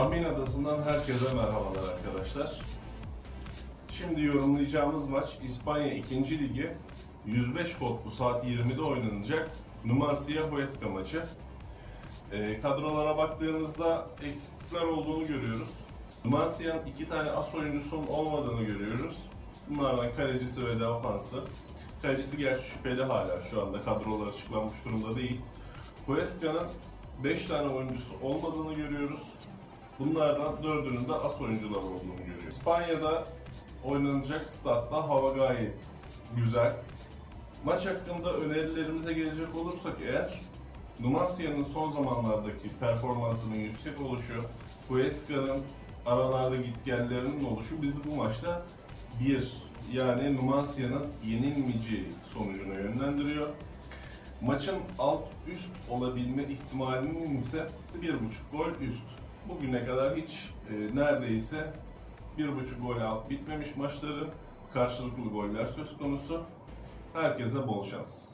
Tahmin Adası'ndan herkese merhabalar arkadaşlar. Şimdi yorumlayacağımız maç İspanya 2. Ligi 105 kodlu saat 20'de oynanacak Numancia Huesca maçı. Ee, kadrolara baktığımızda eksiklikler olduğunu görüyoruz. Numancia'nın iki tane as oyuncusunun olmadığını görüyoruz. Bunlardan kalecisi ve defansı. Kalecisi gerçi şüpheli hala şu anda kadrolar açıklanmış durumda değil. Huesca'nın 5 tane oyuncusu olmadığını görüyoruz. Bunlardan dördünün de as oyuncular olduğunu görüyoruz. İspanya'da oynanacak statta hava gayet güzel. Maç hakkında önerilerimize gelecek olursak eğer Numancia'nın son zamanlardaki performansının yüksek oluşu, Huesca'nın aralarda gitgellerinin oluşu bizi bu maçta bir yani Numancia'nın yenilmeyeceği sonucuna yönlendiriyor. Maçın alt üst olabilme ihtimalinin ise bir buçuk gol üst. Bugüne kadar hiç e, neredeyse bir buçuk gol alt bitmemiş maçları karşılıklı goller söz konusu. Herkese bol şans.